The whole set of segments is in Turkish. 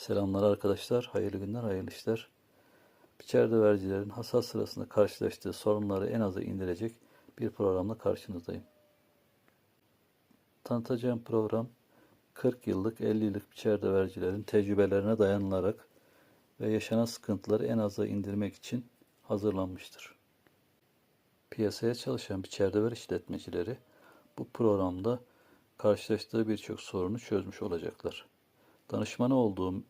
Selamlar arkadaşlar, hayırlı günler, hayırlı işler. Biçer dövercilerin hasat sırasında karşılaştığı sorunları en aza indirecek bir programla karşınızdayım. Tanıtacağım program 40 yıllık, 50 yıllık biçer dövercilerin tecrübelerine dayanılarak ve yaşanan sıkıntıları en aza indirmek için hazırlanmıştır. Piyasaya çalışan biçer döver işletmecileri bu programda karşılaştığı birçok sorunu çözmüş olacaklar. Danışmanı olduğum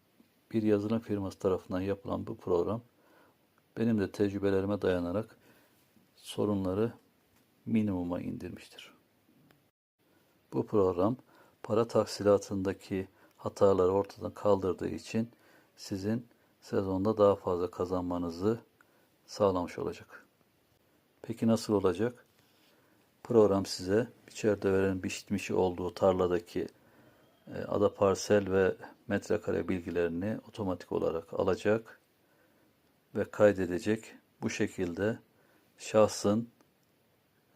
bir yazılım firması tarafından yapılan bu program benim de tecrübelerime dayanarak sorunları minimuma indirmiştir. Bu program para taksilatındaki hataları ortadan kaldırdığı için sizin sezonda daha fazla kazanmanızı sağlamış olacak. Peki nasıl olacak? Program size biçer döverin biçmiş olduğu tarladaki ada parsel ve metrekare bilgilerini otomatik olarak alacak ve kaydedecek. Bu şekilde şahsın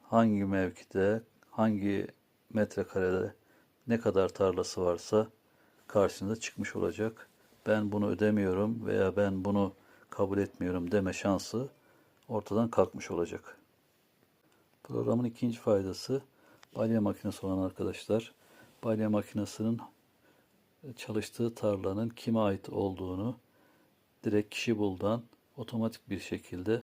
hangi mevkide, hangi metrekarede ne kadar tarlası varsa karşınıza çıkmış olacak. Ben bunu ödemiyorum veya ben bunu kabul etmiyorum deme şansı ortadan kalkmış olacak. Programın ikinci faydası balya makinesi olan arkadaşlar. Balya makinesinin çalıştığı tarlanın kime ait olduğunu direkt kişi buldan otomatik bir şekilde